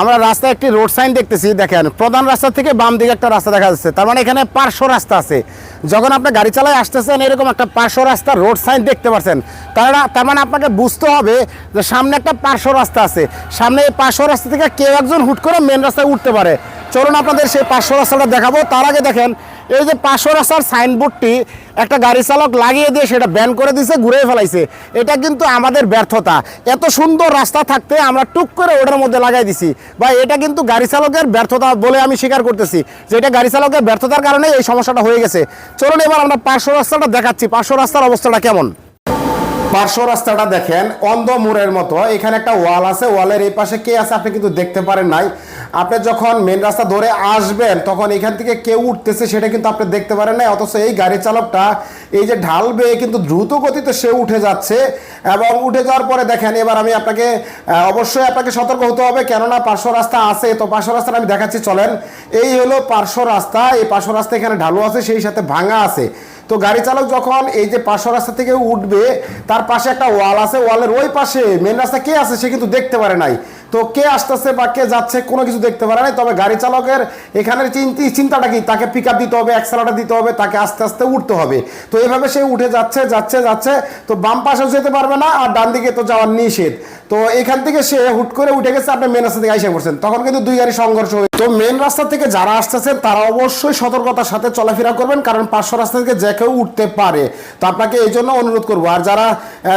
আমরা রাস্তায় একটি রোড সাইন দেখতেছি, দেখেন, প্রধান রাস্তা থেকে বাম দিকে একটা রাস্তা দেখা যাচ্ছে। তার মানে এখানে পার্শ্ব রাস্তা আছে। যখন আপনি গাড়ি চালায় আসতেছেন, এরকম একটা পার্শ্ব রাস্তা রোড সাইন দেখতে পাচ্ছেন তারা তার মানে আপনাকে বুঝতে হবে যে সামনে একটা পার্শ্ব রাস্তা আছে। সামনে এই পার্শ্ব রাস্তা থেকে কেউ একজন হুট করে মেন রাস্তায় উঠতে পারে। চলুন আপনাদের সেই পার্শ্ব রাস্তাটা দেখাবো। তার আগে দেখেন এই যে পার্শ্ব রাস্তার সাইনবোর্ডটি একটা গাড়ি চালক লাগিয়ে দিয়ে সেটা ব্যান করে দিছে ঘুরে ফেলাইছে। এটা কিন্তু আমাদের ব্যর্থতা। এত সুন্দর রাস্তা থাকতে আমরা টুক করে ওটার মধ্যে লাগাই দিছি। বা এটা কিন্তু গাড়ি চালকের ব্যর্থতা বলে আমি স্বীকার করতেছি। যে এটা গাড়ি চালকের ব্যর্থতার কারণে এই সমস্যাটা হয়ে গেছে। চলুন এবার আমরা পার্শ্ব রাস্তাটা দেখাচ্ছি। পার্শ্ব রাস্তার অবস্থাটা কেমন? পার্শ্ব রাস্তাটা দেখেন, অন্ধ মোড়ের মতো। এখানে একটা ওয়াল আছে, ওয়ালের এই পাশে কে আছে আপনি কিন্তু দেখতে পারেন নাই। আপনি যখন মেন রাস্তা ধরে আসবেন, তখন এখান থেকে কেউ উঠতেছে সেটা কিন্তু আপনি দেখতে পারেন নাই। অথচ এই গাড়ি চালকটা এই যে ঢাল বেয়ে কিন্তু দ্রুত গতিতে সে উঠে যাচ্ছে। এবং উঠে যাওয়ার পরে দেখেন, এবার আমি আপনাকে অবশ্যই আপনাকে সতর্ক হতে হবে, কেননা পার্শ্ব রাস্তা আছে। তো পার্শ্ব রাস্তাটা আমি দেখাচ্ছি, চলেন। এই হলো পার্শ্ব রাস্তা। এই পার্শ্ব রাস্তা এখানে ঢালু আছে, সেই সাথে ভাঙা আছে। তো গাড়ি চালক যখন এই যে পার্শ্ব রাস্তা থেকে উঠবে, তার পাশে একটা ওয়াল আছে, ওয়ালের ওই পাশে মেন রাস্তা কে আছে সে কিন্তু দেখতে পারে নাই। তো কে আসতেছে বা কে যাচ্ছে কোনো কিছু দেখতে পারে নাই তবে গাড়ি চালকের এখানের চিন্তি চিন্তাটা কি? তাকে পিক দিতে হবে অ্যাক্সেলারটা দিতে হবে, তাকে আস্তে আস্তে উঠতে হবে। তো এভাবে সে উঠে যাচ্ছে যাচ্ছে যাচ্ছে, তো বাম পাশেও যেতে পারবে না আর ডান দিকে তো যাওয়ার নিষেধ। তো এখান থেকে সে হুট করে উঠে গেছে, আপনি মেন রাস্তা থেকে আইসা পড়ছেন। তখন কিন্তু দুই গাড়ি সংঘর্ষ হয়ে তো মেন রাস্তা থেকে যারা আসতেছেন, তারা অবশ্যই সতর্কতার সাথে চলাফেরা করবেন, কারণ পাঁচশো রাস্তা থেকে যে কেউ উঠতে পারে। তো আপনাকে এই জন্য অনুরোধ করব। আর যারা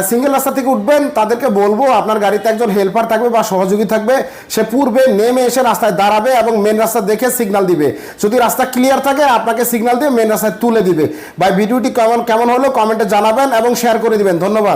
সিঙ্গেল রাস্তা থেকে উঠবেন, তাদেরকে বলব, আপনার গাড়িতে একজন হেল্পার থাকবে বা সহযোগী থাকবে, সে পূর্বে নেমে এসে রাস্তায় দাঁড়াবে এবং মেন রাস্তা দেখে সিগনাল দিবে। যদি রাস্তা ক্লিয়ার থাকে, আপনাকে সিগনাল দিয়ে মেন রাস্তায় তুলে দিবে। বা ভিডিওটি কেমন কেমন হলো কমেন্টে জানাবেন এবং শেয়ার করে দিবেন। ধন্যবাদ।